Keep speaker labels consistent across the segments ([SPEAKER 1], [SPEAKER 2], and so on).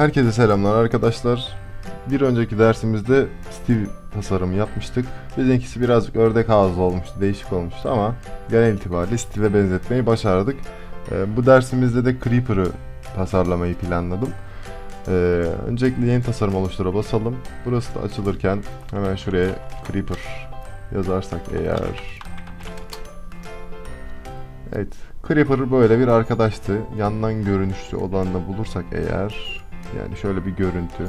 [SPEAKER 1] Herkese selamlar arkadaşlar. Bir önceki dersimizde Steve tasarımı yapmıştık. Bizimkisi birazcık ördek ağızlı olmuştu, değişik olmuştu ama genel itibariyle Steve'e benzetmeyi başardık. Ee, bu dersimizde de Creeper'ı tasarlamayı planladım. Ee, öncelikle yeni tasarım oluştura basalım. Burası da açılırken hemen şuraya Creeper yazarsak eğer... Evet, Creeper böyle bir arkadaştı. Yandan görünüşlü olanla bulursak eğer yani şöyle bir görüntü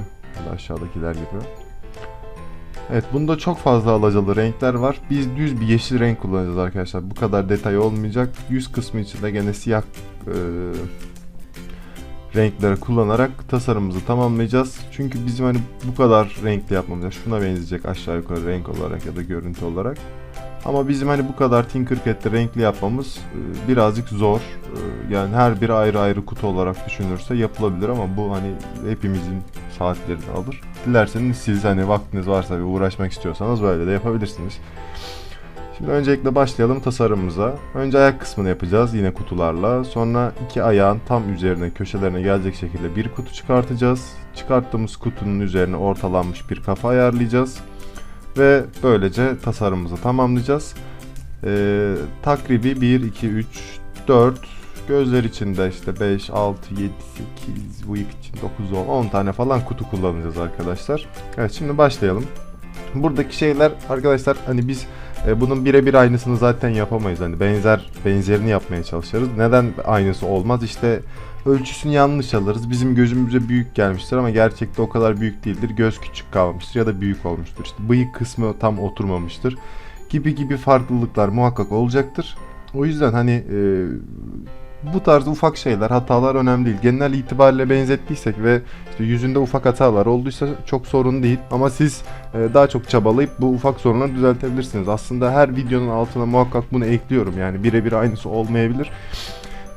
[SPEAKER 1] da aşağıdakiler gibi. Evet bunda çok fazla alacalı renkler var. Biz düz bir yeşil renk kullanacağız arkadaşlar. Bu kadar detay olmayacak. Yüz kısmı için de gene siyah e, renkleri kullanarak tasarımımızı tamamlayacağız. Çünkü bizim hani bu kadar renkli yapmamız şuna benzeyecek aşağı yukarı renk olarak ya da görüntü olarak. Ama bizim hani bu kadar Tinkercad'de renkli yapmamız e, birazcık zor. E, Yani her biri ayrı ayrı kutu olarak düşünürse yapılabilir ama bu hani hepimizin saatlerini alır. Dilerseniz siz hani vaktiniz varsa ve uğraşmak istiyorsanız böyle de yapabilirsiniz. Şimdi öncelikle başlayalım tasarımımıza. Önce ayak kısmını yapacağız yine kutularla. Sonra iki ayağın tam üzerine köşelerine gelecek şekilde bir kutu çıkartacağız. Çıkarttığımız kutunun üzerine ortalanmış bir kafa ayarlayacağız. Ve böylece tasarımımızı tamamlayacağız. Ee, takribi 1, 2, 3, 4 gözler içinde işte 5, 6, 7, 8 bıyık için 9, 10, 10 tane falan kutu kullanacağız arkadaşlar. Evet şimdi başlayalım. Buradaki şeyler arkadaşlar hani biz e, bunun birebir aynısını zaten yapamayız. Hani benzer benzerini yapmaya çalışırız. Neden aynısı olmaz? İşte ölçüsünü yanlış alırız. Bizim gözümüze büyük gelmiştir ama gerçekte o kadar büyük değildir. Göz küçük kalmıştır ya da büyük olmuştur. İşte bıyık kısmı tam oturmamıştır. Gibi gibi farklılıklar muhakkak olacaktır. O yüzden hani e, bu tarz ufak şeyler, hatalar önemli değil. Genel itibariyle benzettiysek ve işte yüzünde ufak hatalar olduysa çok sorun değil. Ama siz e, daha çok çabalayıp bu ufak sorunları düzeltebilirsiniz. Aslında her videonun altına muhakkak bunu ekliyorum. Yani birebir aynısı olmayabilir.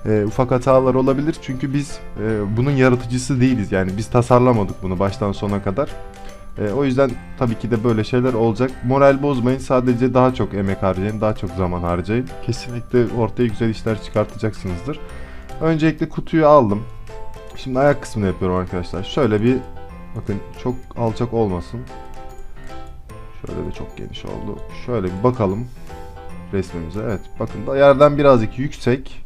[SPEAKER 1] E, ufak hatalar olabilir çünkü biz e, bunun yaratıcısı değiliz. Yani biz tasarlamadık bunu baştan sona kadar. E, o yüzden tabii ki de böyle şeyler olacak. Moral bozmayın. Sadece daha çok emek harcayın, daha çok zaman harcayın. Kesinlikle ortaya güzel işler çıkartacaksınızdır. Öncelikle kutuyu aldım. Şimdi ayak kısmını yapıyorum arkadaşlar. Şöyle bir bakın çok alçak olmasın. Şöyle de çok geniş oldu. Şöyle bir bakalım resmimize. Evet bakın da yerden birazcık yüksek.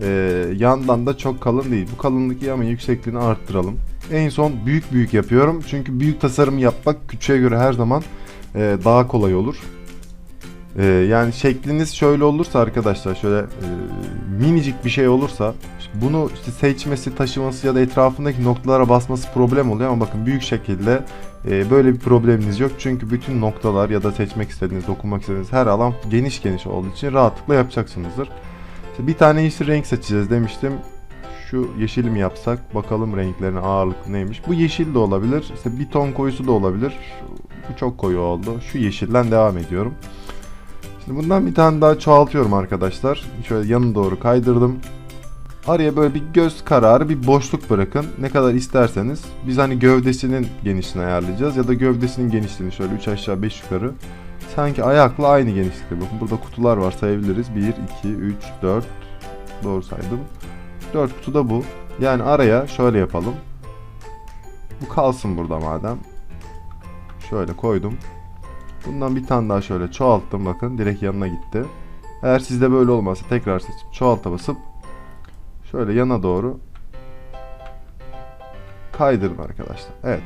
[SPEAKER 1] Ee, yandan da çok kalın değil. Bu kalınlık ama yüksekliğini arttıralım. En son büyük büyük yapıyorum. Çünkü büyük tasarım yapmak küçüğe göre her zaman e, daha kolay olur. E, yani şekliniz şöyle olursa arkadaşlar şöyle e, minicik bir şey olursa bunu işte seçmesi, taşıması ya da etrafındaki noktalara basması problem oluyor ama bakın büyük şekilde e, böyle bir probleminiz yok. Çünkü bütün noktalar ya da seçmek istediğiniz, dokunmak istediğiniz her alan geniş geniş olduğu için rahatlıkla yapacaksınızdır. İşte bir tane yeşil renk seçeceğiz demiştim. Şu yeşil mi yapsak bakalım renklerine ağırlık neymiş. Bu yeşil de olabilir. İşte bir ton koyusu da olabilir. Bu çok koyu oldu. Şu yeşilden devam ediyorum. Şimdi bundan bir tane daha çoğaltıyorum arkadaşlar. Şöyle yanı doğru kaydırdım. Araya böyle bir göz kararı bir boşluk bırakın. Ne kadar isterseniz. Biz hani gövdesinin genişliğini ayarlayacağız. Ya da gövdesinin genişliğini şöyle 3 aşağı 5 yukarı. Sanki ayakla aynı genişlikte. Bakın burada kutular var sayabiliriz. 1, 2, 3, 4. Doğru saydım. 4 kutu da bu. Yani araya şöyle yapalım. Bu kalsın burada madem. Şöyle koydum. Bundan bir tane daha şöyle çoğalttım bakın. Direkt yanına gitti. Eğer sizde böyle olmazsa tekrar seçip çoğalta basıp şöyle yana doğru kaydırın arkadaşlar. Evet.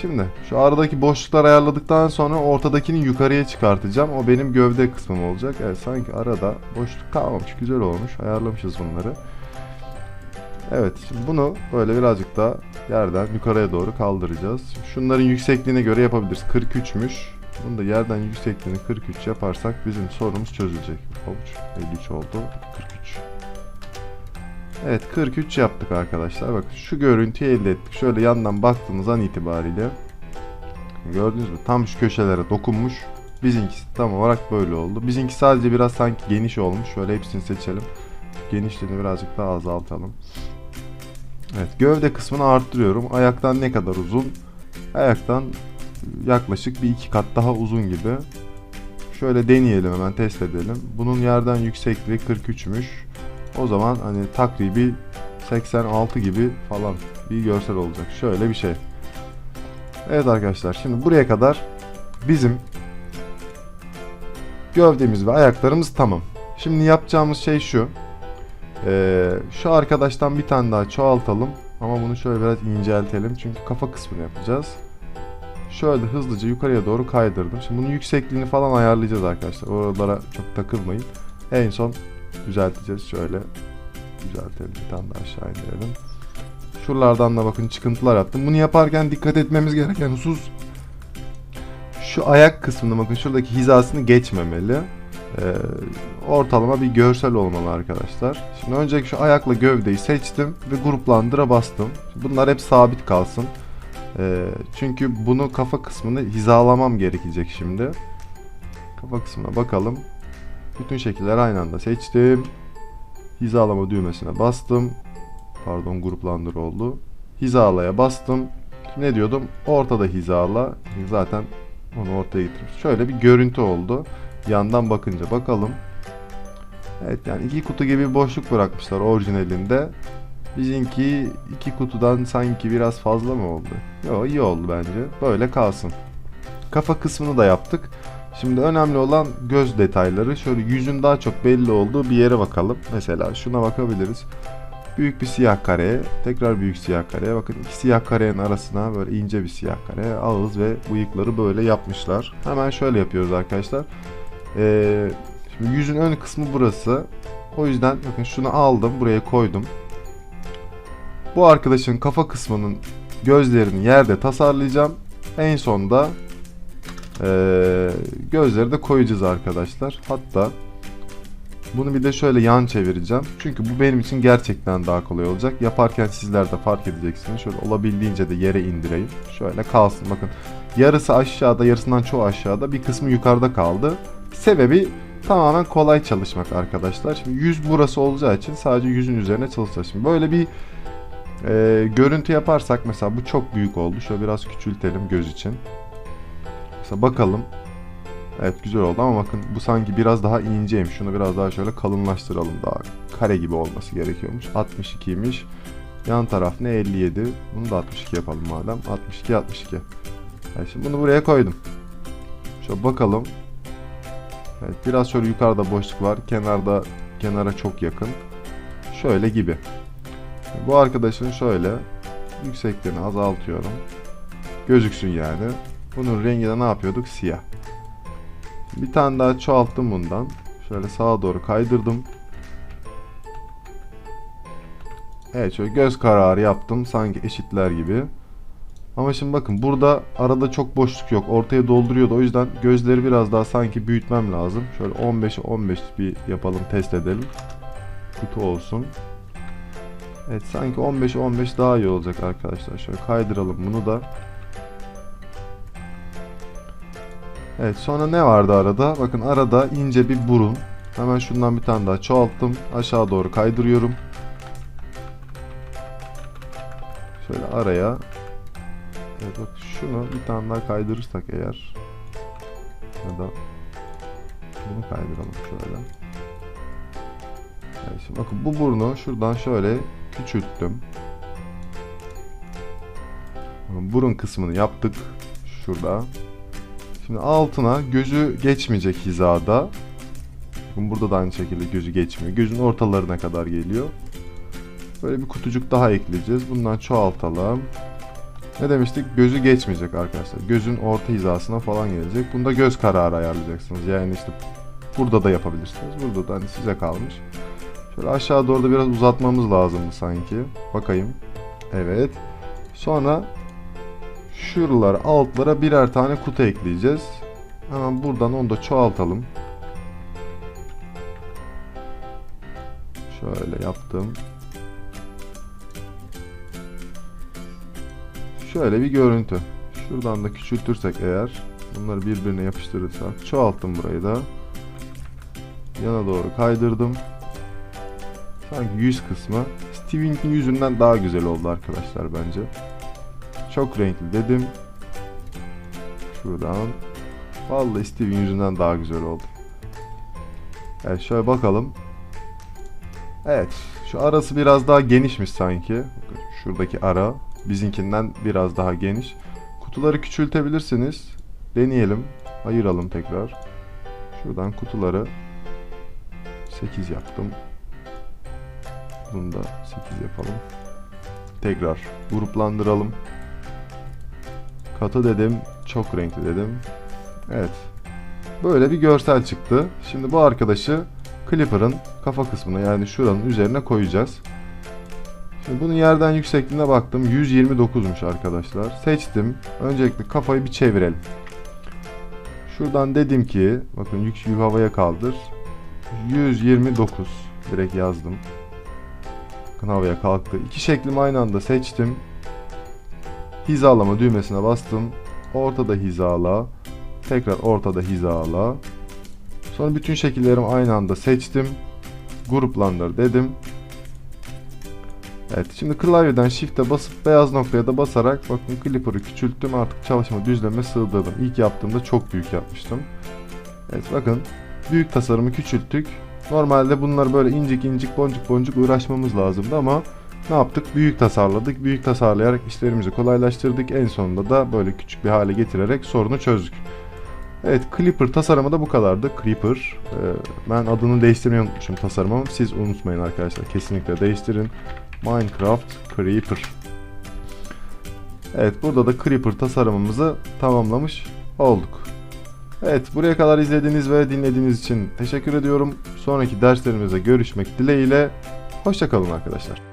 [SPEAKER 1] Şimdi şu aradaki boşlukları ayarladıktan sonra ortadakini yukarıya çıkartacağım. O benim gövde kısmım olacak. Evet sanki arada boşluk kalmamış. Güzel olmuş. Ayarlamışız bunları. Evet şimdi bunu böyle birazcık daha yerden yukarıya doğru kaldıracağız. Şunların yüksekliğine göre yapabiliriz. 43'müş. Bunu da yerden yüksekliğini 43 yaparsak bizim sorunumuz çözülecek. Olmuş. 53 oldu. 43. Evet 43 yaptık arkadaşlar. Bakın şu görüntüyü elde ettik. Şöyle yandan baktığımız an itibariyle gördünüz mü? Tam şu köşelere dokunmuş. Bizimkisi tam olarak böyle oldu. Bizimki sadece biraz sanki geniş olmuş. Şöyle hepsini seçelim. Genişliğini birazcık daha azaltalım. Evet gövde kısmını arttırıyorum. Ayaktan ne kadar uzun? Ayaktan yaklaşık bir iki kat daha uzun gibi. Şöyle deneyelim hemen test edelim. Bunun yerden yüksekliği 43'müş. O zaman hani takribi 86 gibi falan bir görsel olacak. Şöyle bir şey. Evet arkadaşlar şimdi buraya kadar bizim gövdemiz ve ayaklarımız tamam. Şimdi yapacağımız şey şu. Ee, şu arkadaştan bir tane daha çoğaltalım. Ama bunu şöyle biraz inceltelim. Çünkü kafa kısmını yapacağız. Şöyle hızlıca yukarıya doğru kaydırdım. Şimdi bunun yüksekliğini falan ayarlayacağız arkadaşlar. Oralara çok takılmayın. En son düzelteceğiz. Şöyle düzeltelim. Bir tane daha aşağı indirelim. Şuralardan da bakın çıkıntılar attım. Bunu yaparken dikkat etmemiz gereken husus şu ayak kısmında bakın şuradaki hizasını geçmemeli. Ee, ortalama bir görsel olmalı arkadaşlar. Şimdi önceki şu ayakla gövdeyi seçtim ve gruplandıra bastım. Bunlar hep sabit kalsın. Ee, çünkü bunu kafa kısmını hizalamam gerekecek şimdi. Kafa kısmına bakalım. Bütün şekiller aynı anda seçtim. Hizalama düğmesine bastım. Pardon gruplandır oldu. Hizalaya bastım. Ne diyordum? Ortada hizala. Zaten onu ortaya getirmiş. Şöyle bir görüntü oldu. Yandan bakınca bakalım. Evet yani iki kutu gibi bir boşluk bırakmışlar orijinalinde. Bizimki iki kutudan sanki biraz fazla mı oldu? Yo iyi oldu bence. Böyle kalsın. Kafa kısmını da yaptık. Şimdi önemli olan göz detayları. Şöyle yüzün daha çok belli olduğu bir yere bakalım. Mesela şuna bakabiliriz. Büyük bir siyah kareye, tekrar büyük siyah kareye. Bakın iki siyah karenin arasına böyle ince bir siyah kare, ağız ve bıyıkları böyle yapmışlar. Hemen şöyle yapıyoruz arkadaşlar. Ee, şimdi yüzün ön kısmı burası. O yüzden bakın şunu aldım, buraya koydum. Bu arkadaşın kafa kısmının gözlerini yerde tasarlayacağım. En sonda ee, gözleri de koyacağız arkadaşlar. Hatta bunu bir de şöyle yan çevireceğim. Çünkü bu benim için gerçekten daha kolay olacak. Yaparken sizler de fark edeceksiniz. Şöyle olabildiğince de yere indireyim. Şöyle kalsın bakın. Yarısı aşağıda, yarısından çoğu aşağıda. Bir kısmı yukarıda kaldı. Sebebi tamamen kolay çalışmak arkadaşlar. Şimdi yüz burası olacağı için sadece yüzün üzerine çalışacağız. Şimdi böyle bir e, görüntü yaparsak mesela bu çok büyük oldu. Şöyle biraz küçültelim göz için. Mesela bakalım. Evet güzel oldu ama bakın bu sanki biraz daha inceymiş. Şunu biraz daha şöyle kalınlaştıralım daha. Kare gibi olması gerekiyormuş. 62'ymiş. Yan taraf ne 57. Bunu da 62 yapalım madem. 62 62. Evet, şimdi bunu buraya koydum. Şöyle bakalım. Evet biraz şöyle yukarıda boşluk var. Kenarda kenara çok yakın. Şöyle gibi. Bu arkadaşın şöyle yüksekliğini azaltıyorum. Gözüksün yani. Bunun rengi de ne yapıyorduk? Siyah. Bir tane daha çoğalttım bundan. Şöyle sağa doğru kaydırdım. Evet şöyle göz kararı yaptım. Sanki eşitler gibi. Ama şimdi bakın burada arada çok boşluk yok. Ortaya dolduruyordu. O yüzden gözleri biraz daha sanki büyütmem lazım. Şöyle 15'e 15 bir yapalım test edelim. Kutu olsun. Evet sanki 15'e 15 daha iyi olacak arkadaşlar. Şöyle kaydıralım bunu da. Evet sonra ne vardı arada? Bakın arada ince bir burun. Hemen şundan bir tane daha çoğalttım. Aşağı doğru kaydırıyorum. Şöyle araya. Evet bak şunu bir tane daha kaydırırsak eğer. Ya da bunu kaydıralım şöyle. Evet şimdi bakın bu burnu şuradan şöyle küçülttüm. Burun kısmını yaptık. Şurada. Şimdi altına gözü geçmeyecek hizada. Burada da aynı şekilde gözü geçmiyor. Gözün ortalarına kadar geliyor. Böyle bir kutucuk daha ekleyeceğiz. Bundan çoğaltalım. Ne demiştik? Gözü geçmeyecek arkadaşlar. Gözün orta hizasına falan gelecek. Bunda göz kararı ayarlayacaksınız. Yani işte burada da yapabilirsiniz. Burada da hani size kalmış. Şöyle aşağı doğru da biraz uzatmamız lazımdı sanki. Bakayım. Evet. Sonra şuralara altlara birer tane kutu ekleyeceğiz. Hemen buradan onu da çoğaltalım. Şöyle yaptım. Şöyle bir görüntü. Şuradan da küçültürsek eğer bunları birbirine yapıştırırsak çoğalttım burayı da. Yana doğru kaydırdım. Sanki yüz kısmı Steve'in yüzünden daha güzel oldu arkadaşlar bence. Çok renkli dedim. Şuradan. Vallahi Steve'in yüzünden daha güzel oldu. Evet şöyle bakalım. Evet. Şu arası biraz daha genişmiş sanki. Şuradaki ara bizimkinden biraz daha geniş. Kutuları küçültebilirsiniz. Deneyelim. Ayıralım tekrar. Şuradan kutuları 8 yaptım. Bunu da 8 yapalım. Tekrar gruplandıralım. Katı dedim, çok renkli dedim. Evet. Böyle bir görsel çıktı. Şimdi bu arkadaşı Clipper'ın kafa kısmına yani şuranın üzerine koyacağız. Şimdi bunun yerden yüksekliğine baktım. 129'muş arkadaşlar. Seçtim. Öncelikle kafayı bir çevirelim. Şuradan dedim ki bakın yük, havaya kaldır. 129 direkt yazdım. Bakın havaya kalktı. İki şeklimi aynı anda seçtim. Hizalama düğmesine bastım. Ortada hizala. Tekrar ortada hizala. Sonra bütün şekillerimi aynı anda seçtim. Gruplandır dedim. Evet şimdi klavyeden shift'e basıp beyaz noktaya da basarak bakın Clipper'ı küçülttüm artık çalışma düzleme sığdırdım. İlk yaptığımda çok büyük yapmıştım. Evet bakın büyük tasarımı küçülttük. Normalde bunları böyle incik incik boncuk boncuk uğraşmamız lazımdı ama ne yaptık? Büyük tasarladık. Büyük tasarlayarak işlerimizi kolaylaştırdık. En sonunda da böyle küçük bir hale getirerek sorunu çözdük. Evet Clipper tasarımı da bu kadardı. Creeper. Ee, ben adını değiştirmeyi unutmuşum tasarımı. Siz unutmayın arkadaşlar. Kesinlikle değiştirin. Minecraft Creeper. Evet burada da Creeper tasarımımızı tamamlamış olduk. Evet buraya kadar izlediğiniz ve dinlediğiniz için teşekkür ediyorum. Sonraki derslerimizde görüşmek dileğiyle. Hoşçakalın arkadaşlar.